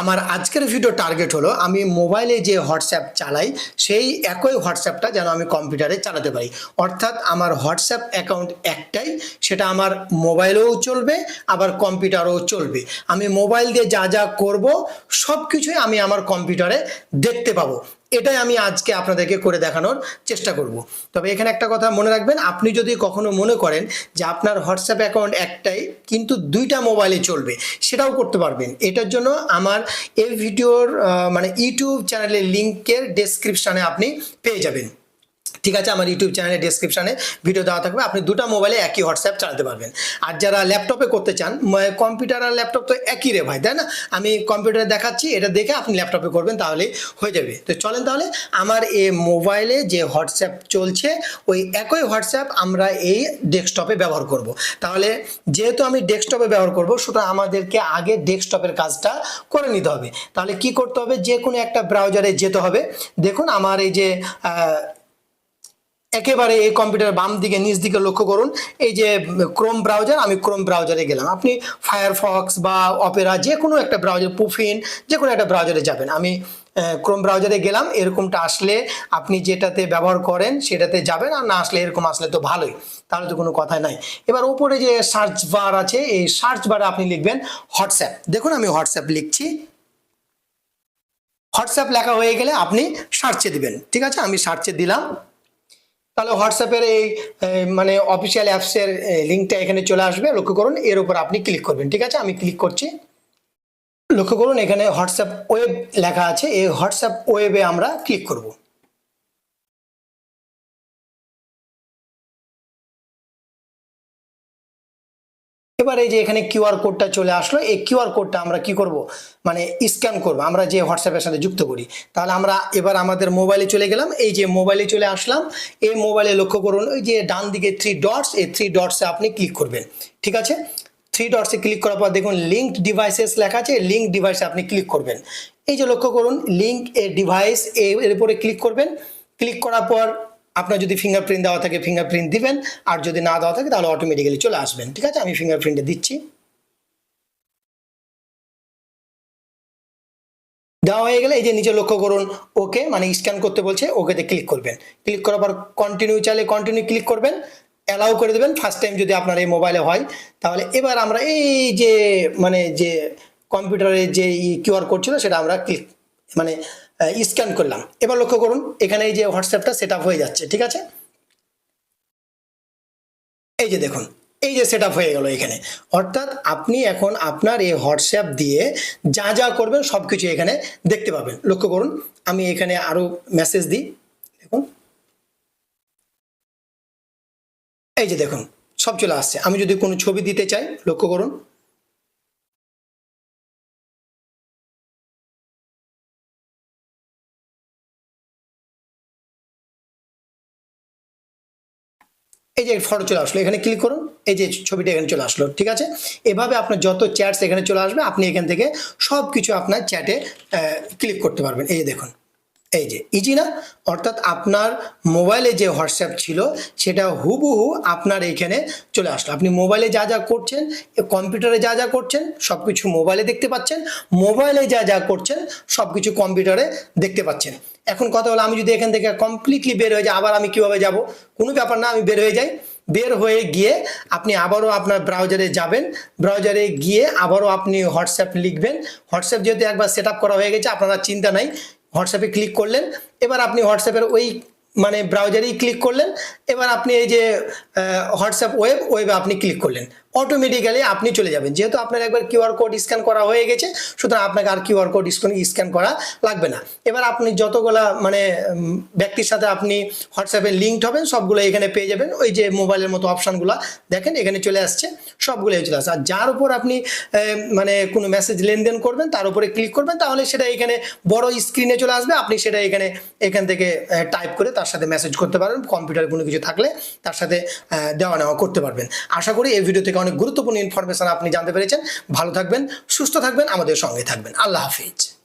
আমার আজকের video target হলো আমি মোবাইলে যে হোয়াটসঅ্যাপ চালাই, সেই একই হোয়াটসঅ্যাপটা যেন আমি কম্পিউটারে চালাতে পারি। অর্থাৎ আমার হোয়াটসঅ্যাপ অ্যাকাউন্ট একটাই, সেটা আমার মোবাইলেও চলবে, আবার কম্পিউটারও চলবে। আমি মোবাইল দিয়ে যা যা করব সব কিছুই আমি আমার কম্পিউটারে দেখতে পাবো। এটাই আমি আজকে আপনাদেরকে করে দেখানোর চেষ্টা করব। তবে এখানে একটা কথা মনে রাখবেন, আপনি যদি কখনো মনে করেন যে আপনার হোয়াটসঅ্যাপ অ্যাকাউন্ট একটাই, কিন্তু দুইটা মোবাইলে চলবে, সেটাও করতে পারবেন। এটার জন্য আমার এই ভিডিওর মানে ইউটিউব চ্যানেলের লিঙ্কের ডেসক্রিপশানে আপনি পেয়ে যাবেন। ঠিক আছে, আমার ইউটিউব চ্যানেলের ডেসক্রিপশানে ভিডিও দেওয়া থাকবে। আপনি দুটো মোবাইলে একই হোয়াটসঅ্যাপ চালাতে পারবেন। আর যারা ল্যাপটপে করতে চান কম্পিউটার আর ল্যাপটপ তো একই রে ভাই, তাই না? আমি কম্পিউটারে দেখাচ্ছি, এটা দেখে আপনি ল্যাপটপে করবেন, তাহলে হয়ে যাবে। তো চলেন তাহলে, আমার এ মোবাইলে যে হোয়াটসঅ্যাপ চলছে, ওই একই হোয়াটসঅ্যাপ আমরা এই ডেস্কটপে ব্যবহার করব। তাহলে যেহেতু আমি ডেস্কটপে ব্যবহার করব, সুতরাং আমাদেরকে আগে ডেস্কটপের কাজটা করে নিতে হবে। তাহলে কি করতে হবে? যে কোনো একটা ব্রাউজারে যেতে হবে। দেখুন, আমার এই যে একেবারে এই কম্পিউটার বাম দিকে, নিচ দিকে লক্ষ্য করুন। এই যে ক্রোম ব্রাউজার আমি ক্রোম ব্রাউজারে গেলাম। আপনি ফায়ারফক্স বা অপেরা যে কোনো একটা ব্রাউজার পুফিন যে কোনো একটা ব্রাউজারে যাবেন। আমি ক্রোম ব্রাউজারে গেলাম, এরকমটা আসলে আপনি যেটাতে ব্যবহার করেন সেটাতে যাবেন, আর না আসলে এরকম আসলে তো ভালোই, তাহলে তো কোনো কথা নাই। এবার ওপরে যে সার্চ বার আছে, এই সার্চ বারে আপনি লিখবেন হোয়াটসঅ্যাপ দেখুন আমি হোয়াটসঅ্যাপ লিখছি। হোয়াটসঅ্যাপ লেখা হয়ে গেলে আপনি সার্চে দিবেন। ঠিক আছে? আমি সার্চে দিলাম। তাহলে হোয়াটসঅ্যাপের এই মানে অফিসিয়াল অ্যাপসের লিঙ্কটা এখানে চলে আসবে। লক্ষ্য করুন, এর উপর আপনি ক্লিক করবেন, ঠিক আছে? আমি ক্লিক করছি। লক্ষ্য করুন, এখানে হোয়াটসঅ্যাপ ওয়েব লেখা আছে। এই হোয়াটসঅ্যাপ ওয়েবে আমরা ক্লিক করব। এবার এই যে এখানে কিউআর কোডটা চলে আসলো, এই কিউআর কোডটা আমরা কি করব? মানে স্ক্যান করব। আমরা যে হোয়াটসঅ্যাপের সাথে যুক্ত করি। তাহলে আমরা এবার আমাদের মোবাইলে চলে গেলাম। এই যে মোবাইলে চলে আসলাম। এই মোবাইলে লক্ষ্য করুন, ওই যে ডান দিকে থ্রি ডটস এই থ্রি ডটসে আপনি ক্লিক করবেন। ঠিক আছে? থ্রি ডটসে ক্লিক করার পর দেখুন লিঙ্ক ডিভাইসেস লেখা আছে লিঙ্ক ডিভাইসে আপনি ক্লিক করবেন। এই যে লক্ষ্য করুন লিঙ্ক এ ডিভাইস এর উপরে ক্লিক করবেন। ক্লিক করার পর আপনার যদি ফিঙ্গারপ্রিন্ট দেওয়া থাকে ফিঙ্গারপ্রিন্ট দিবেন। আর যদি না দেওয়া থাকে, তাহলে অটোমেটিক্যালি চলে আসবেন। ঠিক আছে? আমি ফিঙ্গারপ্রিন্টে দিচ্ছি। দেওয়া হয়ে গেলে এই যে নিচে লক্ষ্য করুন, ওকে মানে স্ক্যান করতে বলছে, ওকেতে ক্লিক করবেন। ক্লিক করার পর কন্টিনিউ চাইলে কন্টিনিউ ক্লিক করবেন। অ্যালাউ করে দেবেন। ফার্স্ট টাইম যদি আপনার এই মোবাইলে হয়, তাহলে এবার আমরা এই যে মানে যে কম্পিউটারে যে কিউআর কোড ছিল, সেটা আমরা ক্লিক মানে স্ক্যান করলাম। এবার লক্ষ্য করুন, এখানে এই যে হোয়াটসঅ্যাপটা সেট হয়ে যাচ্ছে, ঠিক আছে? এই যে দেখুন, এই যে সেট হয়ে গেল এখানে। অর্থাৎ আপনি এখন আপনার এই হোয়াটসঅ্যাপ দিয়ে যা যা করবেন সব কিছু এখানে দেখতে পাবেন। লক্ষ্য করুন, আমি এখানে আরও মেসেজ দিই। দেখুন। এই যে দেখুন, সব চলে আসছে। আমি যদি কোনো ছবি দিতে চাই, লক্ষ্য করুন। এই যে ফটো চলে আসলো, এখানে ক্লিক করুন, এই যে ছবিটা এখানে চলে আসলো, ঠিক আছে? এভাবে আপনার যত চ্যাটস এখানে চলে আসবে, আপনি এখান থেকে সব কিছু আপনার চ্যাটে ক্লিক করতে পারবেন। এই দেখুন। এই যে ইজি না? অর্থাৎ আপনার মোবাইলে যে হোয়াটসঅ্যাপ ছিল, সেটা হুবহু আপনার এইখানে চলে আসলো। আপনি মোবাইলে যা যা করছেন কম্পিউটারে যা যা করছেন সব কিছু মোবাইলে দেখতে পাচ্ছেন। মোবাইলে যা যা করছেন সব কিছু কম্পিউটারে দেখতে পাচ্ছেন। এখন কথা হলো, আমি যদি এখান থেকে কমপ্লিটলি বের হয়ে যাই, আবার আমি কীভাবে যাব? কোনো ব্যাপার না, আমি বের হয়ে যাই। বের হয়ে গিয়ে আপনি আবারও আপনার ব্রাউজারে যাবেন। ব্রাউজারে গিয়ে আবারও আপনি হোয়াটসঅ্যাপ লিখবেন। হোয়াটসঅ্যাপ যেহেতু একবার সেট করা হয়ে গেছে, আপনারা চিন্তা নাই হোয়াটসঅ্যাপে ক্লিক করলেন। এবার আপনি হোয়াটসঅ্যাপের ওই মানে ব্রাউজারেই ক্লিক করলেন, এবার আপনি এই যে হোয়াটসঅ্যাপ ওয়েব ওয়েবে আপনি ক্লিক করলেন। অটোমেটিক্যালি আপনি চলে যাবেন। যেহেতু আপনার একবার কিউআর কোড স্ক্যান করা হয়ে গেছে, সুতরাং আপনাকে আর কিউআর কোড স্ক্যান করা লাগবে না। এবার আপনি যতগুলা মানে ব্যক্তির সাথে আপনি হোয়াটসঅ্যাপে লিঙ্কড হবেন, সবগুলো এখানে পেয়ে যাবেন। ওই যে মোবাইলের মতো অপশানগুলো দেখেন, এখানে চলে আসছে সবগুলো চলে আসছে। আর যার উপর আপনি মানে কোনো মেসেজ লেনদেন করবেন, তার উপরে ক্লিক করবেন, তাহলে সেটা এখানে বড় স্ক্রিনে চলে আসবে। আপনি সেটা এখানে, এখান থেকে টাইপ করে তার সাথে মেসেজ করতে পারেন কম্পিউটার কোনো কিছু থাকলে তার সাথে দেওয়া নেওয়া করতে পারবেন। আশা করি এই ভিডিও থেকে অনেক গুরুত্বপূর্ণ ইনফরমেশন আপনি জানতে পেরেছেন। ভালো থাকবেন, সুস্থ থাকবেন, আমাদের সঙ্গে থাকবেন। আল্লাহ হাফিজ।